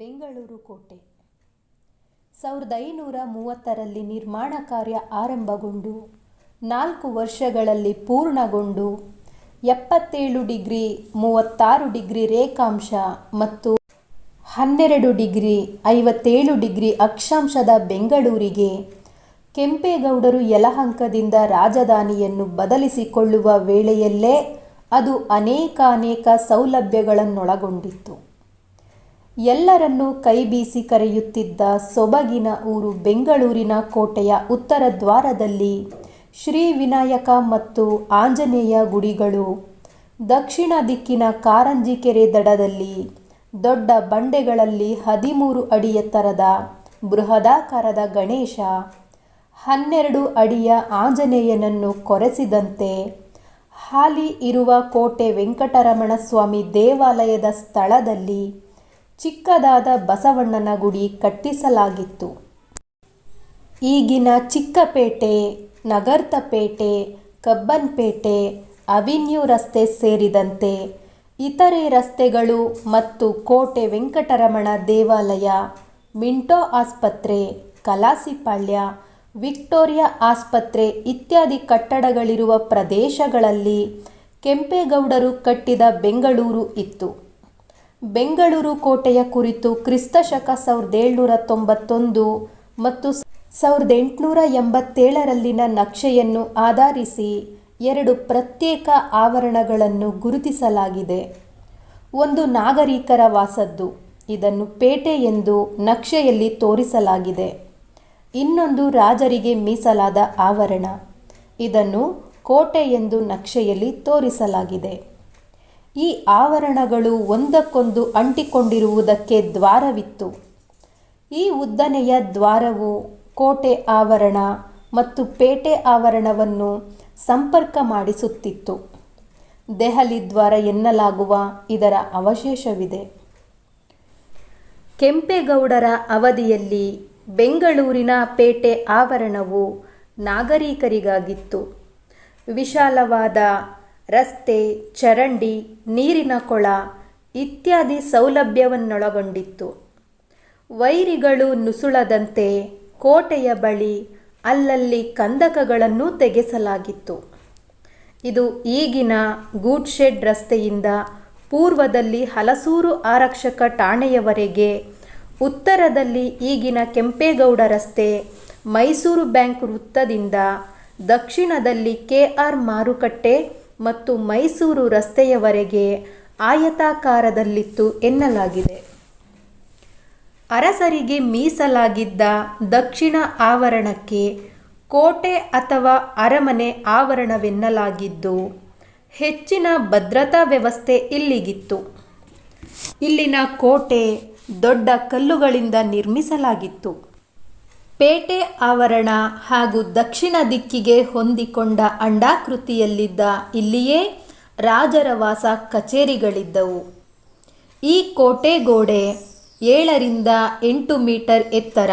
ಬೆಂಗಳೂರು ಕೋಟೆ. ಸಾವಿರದ ಐನೂರ ಮೂವತ್ತರಲ್ಲಿ ನಿರ್ಮಾಣ ಕಾರ್ಯ ಆರಂಭಗೊಂಡು, ನಾಲ್ಕು ವರ್ಷಗಳಲ್ಲಿ ಪೂರ್ಣಗೊಂಡು, ಎಪ್ಪತ್ತೇಳು ಡಿಗ್ರಿ, ಮೂವತ್ತಾರು ಡಿಗ್ರಿ ರೇಖಾಂಶ ಮತ್ತು ಹನ್ನೆರಡು ಡಿಗ್ರಿ, ಐವತ್ತೇಳು ಡಿಗ್ರಿ ಅಕ್ಷಾಂಶದ ಬೆಂಗಳೂರಿಗೆ ಕೆಂಪೇಗೌಡರು ಯಲಹಂಕದಿಂದ ರಾಜಧಾನಿಯನ್ನು ಬದಲಿಸಿಕೊಳ್ಳುವ ವೇಳೆಯಲ್ಲೇ ಅದು ಅನೇಕಾನೇಕ ಸೌಲಭ್ಯಗಳನ್ನೊಳಗೊಂಡಿತ್ತು. ಎಲ್ಲರನ್ನೂ ಕೈಬೀಸಿ ಕರೆಯುತ್ತಿದ್ದ ಸೊಬಗಿನ ಊರು ಬೆಂಗಳೂರಿನ ಕೋಟೆಯ ಉತ್ತರ ದ್ವಾರದಲ್ಲಿ ಶ್ರೀ ವಿನಾಯಕ ಮತ್ತು ಆಂಜನೇಯ ಗುಡಿಗಳು. ದಕ್ಷಿಣ ದಿಕ್ಕಿನ ಕಾರಂಜಿಕೆರೆ ದಡದಲ್ಲಿ ದೊಡ್ಡ ಬಂಡೆಗಳಲ್ಲಿ ಹದಿಮೂರು ಅಡಿ ಎತ್ತರದ ಬೃಹದಾಕಾರದ ಗಣೇಶ, ಹನ್ನೆರಡು ಅಡಿಯ ಆಂಜನೇಯನನ್ನು ಕೊರೆಸಿದಂತೆ ಹಾಲಿ ಇರುವ ಕೋಟೆ ವೆಂಕಟರಮಣ ಸ್ವಾಮಿ ದೇವಾಲಯದ ಸ್ಥಳದಲ್ಲಿ ಚಿಕ್ಕದಾದ ಬಸವಣ್ಣನ ಗುಡಿ ಕಟ್ಟಿಸಲಾಗಿತ್ತು. ಈಗಿನ ಚಿಕ್ಕಪೇಟೆ ನಗರ್ತಪೇಟೆ ಕಬ್ಬನ್ಪೇಟೆ, ಅವಿನ್ಯೂ ರಸ್ತೆ ಸೇರಿದಂತೆ ಇತರೆ ರಸ್ತೆಗಳು ಮತ್ತು ಕೋಟೆ ವೆಂಕಟರಮಣ ದೇವಾಲಯ, ಮಿಂಟೋ ಆಸ್ಪತ್ರೆ, ಕಲಾಸಿಪಾಳ್ಯ, ವಿಕ್ಟೋರಿಯಾ ಆಸ್ಪತ್ರೆ ಇತ್ಯಾದಿ ಕಟ್ಟಡಗಳಿರುವ ಪ್ರದೇಶಗಳಲ್ಲಿ ಕೆಂಪೇಗೌಡರು ಕಟ್ಟಿದ ಬೆಂಗಳೂರು ಇತ್ತು. ಬೆಂಗಳೂರು ಕೋಟೆಯ ಕುರಿತು ಕ್ರಿಸ್ತಶಕ ಸಾವಿರದ ಏಳ್ನೂರ ತೊಂಬತ್ತೊಂದು ಮತ್ತು ಸಾವಿರದ ಎಂಟುನೂರ ಎಂಬತ್ತೇಳರಲ್ಲಿನ ನಕ್ಷೆಯನ್ನು ಆಧರಿಸಿ ಎರಡು ಪ್ರತ್ಯೇಕ ಆವರಣಗಳನ್ನು ಗುರುತಿಸಲಾಗಿದೆ. ಒಂದು ನಾಗರಿಕರ ವಾಸದ್ದು, ಇದನ್ನು ಪೇಟೆ ಎಂದು ನಕ್ಷೆಯಲ್ಲಿ ತೋರಿಸಲಾಗಿದೆ. ಇನ್ನೊಂದು ರಾಜರಿಗೆ ಮೀಸಲಾದ ಆವರಣ, ಇದನ್ನು ಕೋಟೆ ಎಂದು ನಕ್ಷೆಯಲ್ಲಿ ತೋರಿಸಲಾಗಿದೆ. ಈ ಆವರಣಗಳು ಒಂದಕ್ಕೊಂದು ಅಂಟಿಕೊಂಡಿರುವುದಕ್ಕೆ ದ್ವಾರವಿತ್ತು. ಈ ಉದ್ದನೆಯ ದ್ವಾರವು ಕೋಟೆ ಆವರಣ ಮತ್ತು ಪೇಟೆ ಆವರಣವನ್ನು ಸಂಪರ್ಕ ಮಾಡಿಸುತ್ತಿತ್ತು. ದೆಹಲಿ ದ್ವಾರ ಎನ್ನಲಾಗುವ ಇದರ ಅವಶೇಷವಿದೆ. ಕೆಂಪೇಗೌಡರ ಅವಧಿಯಲ್ಲಿ ಬೆಂಗಳೂರಿನ ಪೇಟೆ ಆವರಣವು ನಾಗರಿಕರಿಗಾಗಿತ್ತು. ವಿಶಾಲವಾದ ರಸ್ತೆ, ಚರಂಡಿ, ನೀರಿನ ಕೊಳ ಇತ್ಯಾದಿ ಸೌಲಭ್ಯವನ್ನೊಳಗೊಂಡಿತ್ತು. ವೈರಿಗಳು ನುಸುಳದಂತೆ ಕೋಟೆಯ ಬಳಿ ಅಲ್ಲಲ್ಲಿ ಕಂದಕಗಳನ್ನು ತೆಗೆಸಲಾಗಿತ್ತು. ಇದು ಈಗಿನ ಗೂಡ್ಶೆಡ್ ರಸ್ತೆಯಿಂದ ಪೂರ್ವದಲ್ಲಿ ಹಲಸೂರು ಆರಕ್ಷಕ ಠಾಣೆಯವರೆಗೆ, ಉತ್ತರದಲ್ಲಿ ಈಗಿನ ಕೆಂಪೇಗೌಡ ರಸ್ತೆ ಮೈಸೂರು ಬ್ಯಾಂಕ್ ವೃತ್ತದಿಂದ ದಕ್ಷಿಣದಲ್ಲಿ ಕೆ ಆರ್ ಮಾರುಕಟ್ಟೆ ಮತ್ತು ಮೈಸೂರು ರಸ್ತೆಯವರೆಗೆ ಆಯತಾಕಾರದಲ್ಲಿತ್ತು ಎನ್ನಲಾಗಿದೆ. ಅರಸರಿಗೆ ಮೀಸಲಾಗಿದ್ದ ದಕ್ಷಿಣ ಆವರಣಕ್ಕೆ ಕೋಟೆ ಅಥವಾ ಅರಮನೆ ಆವರಣವೆನ್ನಲಾಗಿದ್ದು, ಹೆಚ್ಚಿನ ಭದ್ರತಾ ವ್ಯವಸ್ಥೆ ಇಲ್ಲಿಗಿತ್ತು. ಇಲ್ಲಿನ ಕೋಟೆ ದೊಡ್ಡ ಕಲ್ಲುಗಳಿಂದ ನಿರ್ಮಿಸಲಾಗಿತ್ತು. ಪೇಟೆ ಆವರಣ ಹಾಗೂ ದಕ್ಷಿಣ ದಿಕ್ಕಿಗೆ ಹೊಂದಿಕೊಂಡ ಅಂಡಾಕೃತಿಯಲ್ಲಿದ್ದ ಇಲ್ಲಿಯೇ ರಾಜರ ವಾಸ ಕಚೇರಿಗಳಿದ್ದವು. ಈ ಕೋಟೆ ಗೋಡೆ ಏಳರಿಂದ ಎಂಟು ಮೀಟರ್ ಎತ್ತರ,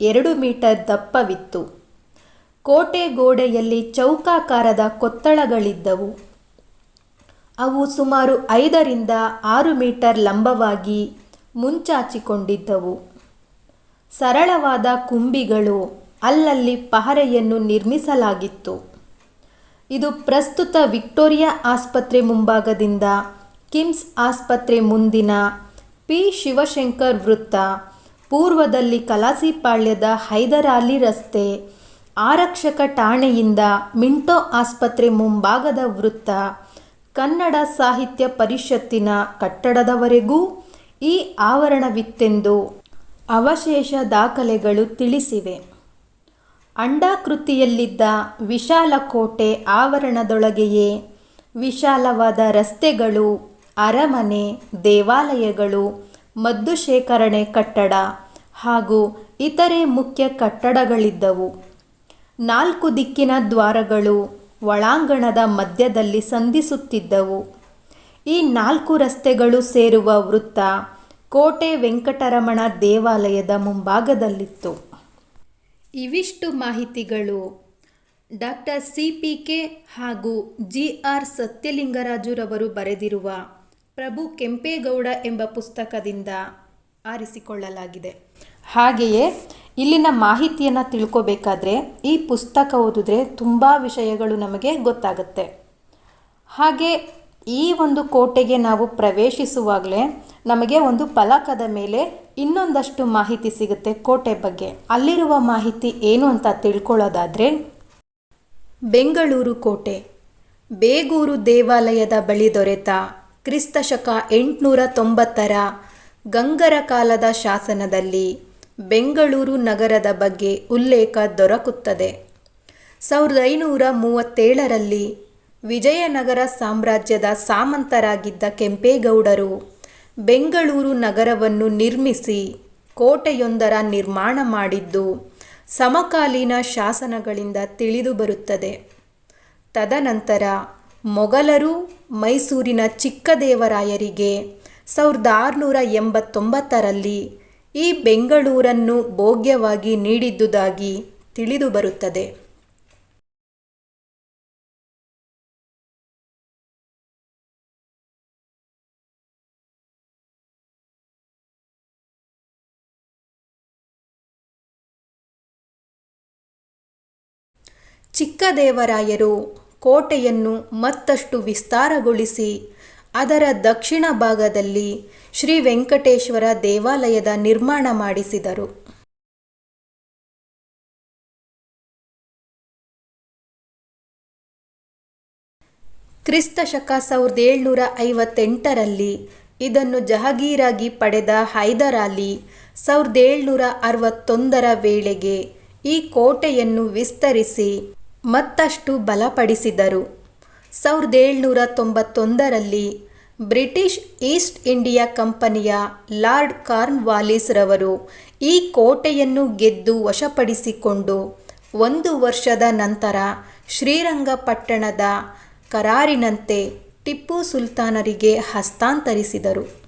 ಎರಡು ಮೀಟರ್ ದಪ್ಪವಿತ್ತು. ಕೋಟೆ ಗೋಡೆಯಲ್ಲಿ ಚೌಕಾಕಾರದ ಕೊತ್ತಳಗಳಿದ್ದವು. ಅವು ಸುಮಾರು ಐದರಿಂದ ಆರು ಮೀಟರ್ ಲಂಬವಾಗಿ ಮುಂಚಾಚಿಕೊಂಡಿದ್ದವು. ಸರಳವಾದ ಕುಂಬಿಗಳು ಅಲ್ಲಲ್ಲಿ ಪಹರೆಯನ್ನು ನಿರ್ಮಿಸಲಾಗಿತ್ತು. ಇದು ಪ್ರಸ್ತುತ ವಿಕ್ಟೋರಿಯಾ ಆಸ್ಪತ್ರೆ ಮುಂಭಾಗದಿಂದ ಕಿಮ್ಸ್ ಆಸ್ಪತ್ರೆ ಮುಂದಿನ ಪಿ. ಶಿವಶಂಕರ್ ವೃತ್ತ, ಪೂರ್ವದಲ್ಲಿ ಕಲಾಸಿಪಾಳ್ಯದ ಹೈದರಾಲಿ ರಸ್ತೆ, ಆರಕ್ಷಕ ಠಾಣೆಯಿಂದ ಮಿಂಟೋ ಆಸ್ಪತ್ರೆ ಮುಂಭಾಗದ ವೃತ್ತ, ಕನ್ನಡ ಸಾಹಿತ್ಯ ಪರಿಷತ್ತಿನ ಕಟ್ಟಡದವರೆಗೂ ಈ ಆವರಣವಿತ್ತೆಂದು ಅವಶೇಷ ದಾಖಲೆಗಳು ತಿಳಿಸಿವೆ. ಅಂಡಾಕೃತಿಯಲ್ಲಿದ್ದ ವಿಶಾಲ ಕೋಟೆ ಆವರಣದೊಳಗೆಯೇ ವಿಶಾಲವಾದ ರಸ್ತೆಗಳು, ಅರಮನೆ, ದೇವಾಲಯಗಳು ಮದ್ದು ಶೇಖರಣೆ ಕಟ್ಟಡ ಹಾಗೂ ಇತರೆ ಮುಖ್ಯ ಕಟ್ಟಡಗಳಿದ್ದವು. ನಾಲ್ಕು ದಿಕ್ಕಿನ ದ್ವಾರಗಳು ಒಳಾಂಗಣದ ಮಧ್ಯದಲ್ಲಿ ಸಂಧಿಸುತ್ತಿದ್ದವು. ಈ ನಾಲ್ಕು ರಸ್ತೆಗಳು ಸೇರುವ ವೃತ್ತ ಕೋಟೆ ವೆಂಕಟರಮಣ ದೇವಾಲಯದ ಮುಂಭಾಗದಲ್ಲಿತ್ತು. ಇವಿಷ್ಟು ಮಾಹಿತಿಗಳು. ಡಾಕ್ಟರ್ ಸಿ ಪಿ ಕೆ ಹಾಗೂ ಜಿ ಆರ್ ಸತ್ಯಲಿಂಗರಾಜುರವರು ಬರೆದಿರುವ ಪ್ರಭು ಕೆಂಪೇಗೌಡ ಎಂಬ ಪುಸ್ತಕದಿಂದ ಆರಿಸಿಕೊಳ್ಳಲಾಗಿದೆ. ಹಾಗೆಯೇ ಇಲ್ಲಿನ ಮಾಹಿತಿಯನ್ನು ತಿಳ್ಕೋಬೇಕಾದ್ರೆ ಈ ಪುಸ್ತಕ ಓದಿದ್ರೆ ತುಂಬ ವಿಷಯಗಳು ನಮಗೆ ಗೊತ್ತಾಗುತ್ತೆ. ಹಾಗೆ ಈ ಒಂದು ಕೋಟೆಗೆ ನಾವು ಪ್ರವೇಶಿಸುವಾಗಲೇ ನಮಗೆ ಒಂದು ಫಲಕದ ಮೇಲೆ ಇನ್ನೊಂದಷ್ಟು ಮಾಹಿತಿ ಸಿಗುತ್ತೆ ಕೋಟೆ ಬಗ್ಗೆ. ಅಲ್ಲಿರುವ ಮಾಹಿತಿ ಏನು ಅಂತ ತಿಳ್ಕೊಳ್ಳೋದಾದರೆ, ಬೆಂಗಳೂರು ಕೋಟೆ. ಬೇಗೂರು ದೇವಾಲಯದ ಬಳಿ ದೊರೆತ ಕ್ರಿಸ್ತಶಕ ಎಂಟುನೂರ ತೊಂಬತ್ತರ ಗಂಗರ ಕಾಲದ ಶಾಸನದಲ್ಲಿ ಬೆಂಗಳೂರು ನಗರದ ಬಗ್ಗೆ ಉಲ್ಲೇಖ ದೊರಕುತ್ತದೆ. ಸಾವಿರದ ಐನೂರ ಮೂವತ್ತೇಳರಲ್ಲಿ ವಿಜಯನಗರ ಸಾಮ್ರಾಜ್ಯದ ಸಾಮಂತರಾಗಿದ್ದ ಕೆಂಪೇಗೌಡರು ಬೆಂಗಳೂರು ನಗರವನ್ನು ನಿರ್ಮಿಸಿ ಕೋಟೆಯೊಂದರ ನಿರ್ಮಾಣ ಮಾಡಿದ್ದು ಸಮಕಾಲೀನ ಶಾಸನಗಳಿಂದ ತಿಳಿದುಬರುತ್ತದೆ ತದನಂತರ ಮೊಘಲರು ಮೈಸೂರಿನ ಚಿಕ್ಕದೇವರಾಯರಿಗೆ ಸಾವಿರದ ಆರುನೂರ ಎಂಬತ್ತೊಂಬತ್ತರಲ್ಲಿ ಈ ಬೆಂಗಳೂರನ್ನು ಭೋಗ್ಯವಾಗಿ ನೀಡಿದ್ದುದಾಗಿ ತಿಳಿದುಬರುತ್ತದೆ ಚಿಕ್ಕದೇವರಾಯರು ಕೋಟೆಯನ್ನು ಮತ್ತಷ್ಟು ವಿಸ್ತಾರಗೊಳಿಸಿ, ಅದರ ದಕ್ಷಿಣ ಭಾಗದಲ್ಲಿ ಶ್ರೀ ವೆಂಕಟೇಶ್ವರ ದೇವಾಲಯದ ನಿರ್ಮಾಣ ಮಾಡಿಸಿದರು. ಕ್ರಿಸ್ತ ಶಕ ಸಾವಿರದ ಏಳ್ನೂರ ಐವತ್ತೆಂಟರಲ್ಲಿ ಇದನ್ನು ಜಹಗೀರಾಗಿ ಪಡೆದ ಹೈದರಾಲಿ ಸಾವಿರದ ಏಳ್ನೂರ ಅರವತ್ತೊಂದರ ವೇಳೆಗೆ ಈ ಕೋಟೆಯನ್ನು ವಿಸ್ತರಿಸಿ ಮತ್ತಷ್ಟು ಬಲಪಡಿಸಿದರು. ಸಾವಿರದ ಏಳ್ನೂರ ತೊಂಬತ್ತೊಂದರಲ್ಲಿ ಬ್ರಿಟಿಷ್ ಈಸ್ಟ್ ಇಂಡಿಯಾ ಕಂಪನಿಯ ಲಾರ್ಡ್ ಕಾರ್ನ್ವಾಲಿಸ್ ರವರು ಈ ಕೋಟೆಯನ್ನು ಗೆದ್ದು ವಶಪಡಿಸಿಕೊಂಡು ಒಂದು ವರ್ಷದ ನಂತರ ಶ್ರೀರಂಗಪಟ್ಟಣದ ಕರಾರಿನಂತೆ ಟಿಪ್ಪು ಸುಲ್ತಾನರಿಗೆ ಹಸ್ತಾಂತರಿಸಿದರು.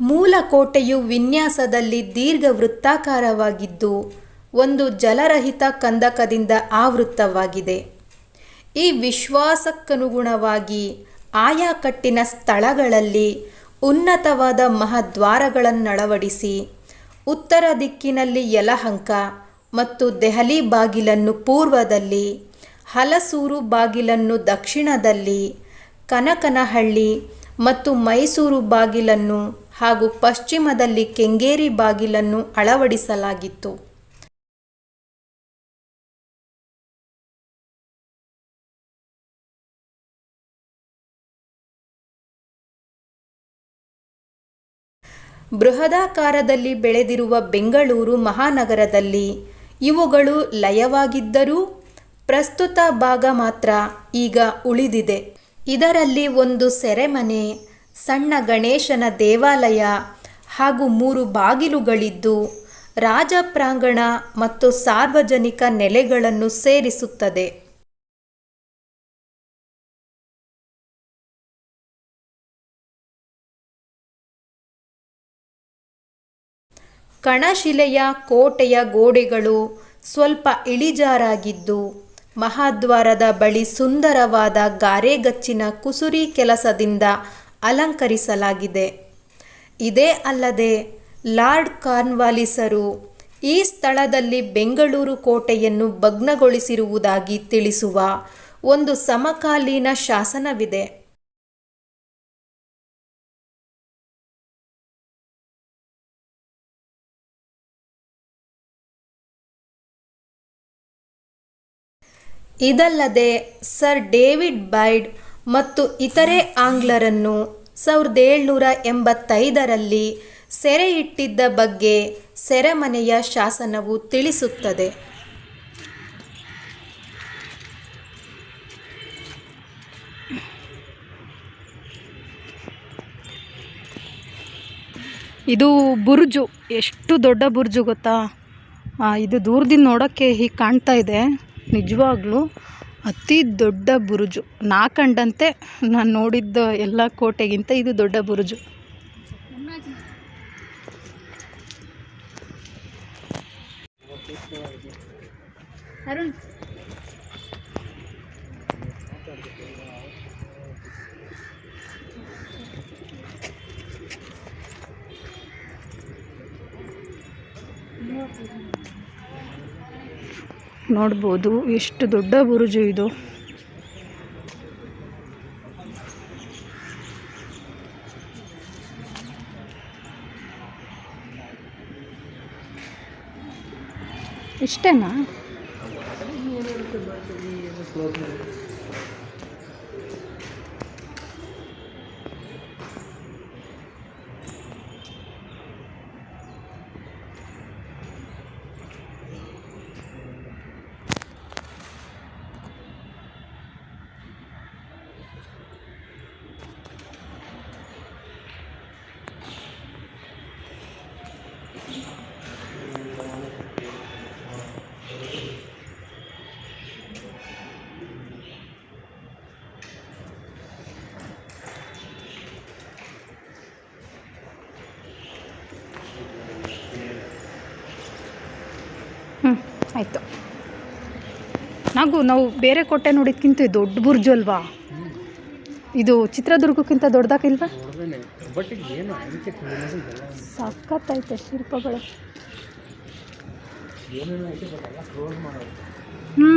ಮೂಲ ಕೋಟೆಯು ವಿನ್ಯಾಸದಲ್ಲಿ ದೀರ್ಘ ವೃತ್ತಾಕಾರವಾಗಿದ್ದು, ಒಂದು ಜಲರಹಿತ ಕಂದಕದಿಂದ ಆವೃತ್ತವಾಗಿದೆ. ಈ ವಿಶ್ವಾಸಕ್ಕನುಗುಣವಾಗಿ ಆಯಾ ಕಟ್ಟಿನ ಸ್ಥಳಗಳಲ್ಲಿ ಉನ್ನತವಾದ ಮಹದ್ವಾರಗಳನ್ನಳವಡಿಸಿ, ಉತ್ತರ ದಿಕ್ಕಿನಲ್ಲಿ ಯಲಹಂಕ ಮತ್ತು ದೆಹಲಿ ಬಾಗಿಲನ್ನು ಪೂರ್ವದಲ್ಲಿ, ಹಲಸೂರು ಬಾಗಿಲನ್ನು ದಕ್ಷಿಣದಲ್ಲಿ, ಕನಕನಹಳ್ಳಿ ಮತ್ತು ಮೈಸೂರು ಬಾಗಿಲನ್ನು ಹಾಗೂ ಪಶ್ಚಿಮದಲ್ಲಿ ಕೆಂಗೇರಿ ಬಾಗಿಲನ್ನು ಅಳವಡಿಸಲಾಗಿತ್ತು. ಬೃಹದಾಕಾರದಲ್ಲಿ ಬೆಳೆದಿರುವ ಬೆಂಗಳೂರು ಮಹಾನಗರದಲ್ಲಿ ಇವುಗಳು ಲಯವಾಗಿದ್ದರೂ ಪ್ರಸ್ತುತ ಭಾಗ ಮಾತ್ರ ಈಗ ಉಳಿದಿದೆ. ಇದರಲ್ಲಿ ಒಂದು ಸೆರೆಮನೆ ಸಣ್ಣ ಗಣೇಶನ ದೇವಾಲಯ ಹಾಗೂ ಮೂರು ಬಾಗಿಲುಗಳಿದ್ದು, ರಾಜ ಪ್ರಾಂಗಣ ಮತ್ತು ಸಾರ್ವಜನಿಕ ನೆಲೆಗಳನ್ನು ಸೇರಿಸುತ್ತದೆ. ಕಣಶಿಲೆಯ ಕೋಟೆಯ ಗೋಡೆಗಳು ಸ್ವಲ್ಪ ಇಳಿಜಾರಾಗಿದ್ದು, ಮಹಾದ್ವಾರದ ಬಳಿ ಸುಂದರವಾದ ಗಾರೆಗಚ್ಚಿನ ಕುಸುರಿ ಕೆಲಸದಿಂದ ಅಲಂಕರಿಸಲಾಗಿದೆ. ಇದೇ ಅಲ್ಲದೆ ಲಾರ್ಡ್ ಕಾರ್ನ್ವಾಲಿಸರು ಈ ಸ್ಥಳದಲ್ಲಿ ಬೆಂಗಳೂರು ಕೋಟೆಯನ್ನು ಭಗ್ನಗೊಳಿಸಿರುವುದಾಗಿ ತಿಳಿಸುವ ಒಂದು ಸಮಕಾಲೀನ ಶಾಸನವಿದೆ. ಇದಲ್ಲದೆ ಸರ್ ಡೇವಿಡ್ ಬೈಡ್ ಮತ್ತು ಇತರೆ ಆಂಗ್ಲರನ್ನು ಸಾವಿರದ ಏಳ್ನೂರ ಎಂಬತ್ತೈದರಲ್ಲಿ ಸೆರೆ ಇಟ್ಟಿದ್ದ ಬಗ್ಗೆ ಸೆರೆಮನೆಯ ಶಾಸನವು ತಿಳಿಸುತ್ತದೆ. ಇದು ಬುರ್ಜು, ಎಷ್ಟು ದೊಡ್ಡ ಬುರ್ಜು ಗೊತ್ತಾ? ಇದು ದೂರದಿಂದ ನೋಡೋಕ್ಕೆ ಹೀಗೆ ಕಾಣ್ತಾ ಇದೆ, ನಿಜವಾಗ್ಲೂ. ಅತಿ ದೊಡ್ಡ ಬುರುಜು. ನಾ ಕಂಡಂತೆ ನಾನು ನೋಡಿದ್ದ ಎಲ್ಲ ಕೋಟೆಗಿಂತ ಇದು ದೊಡ್ಡ ಬುರುಜು. ಅರುಣ್. ನೋಡ್ಬೋದು. ಎಷ್ಟು ದೊಡ್ಡ ಬುರುಜು ಇದು. ಇಷ್ಟೇನಾ ಹ್ಞೂ ಆಯಿತು. ನಾವು ನಾವು ಬೇರೆ ಕೋಟೆ ನೋಡಿದ್ಕಿಂತ ಇದು ದೊಡ್ಡ ಬುರ್ಜು ಅಲ್ವಾ? ಇದು ಚಿತ್ರದುರ್ಗಕ್ಕಿಂತ ದೊಡ್ಡದಾಗಿಲ್ವಾ? ಸಖತ್ತೈತೆ ಶಿಲ್ಪಗಳು. ಹ್ಞೂ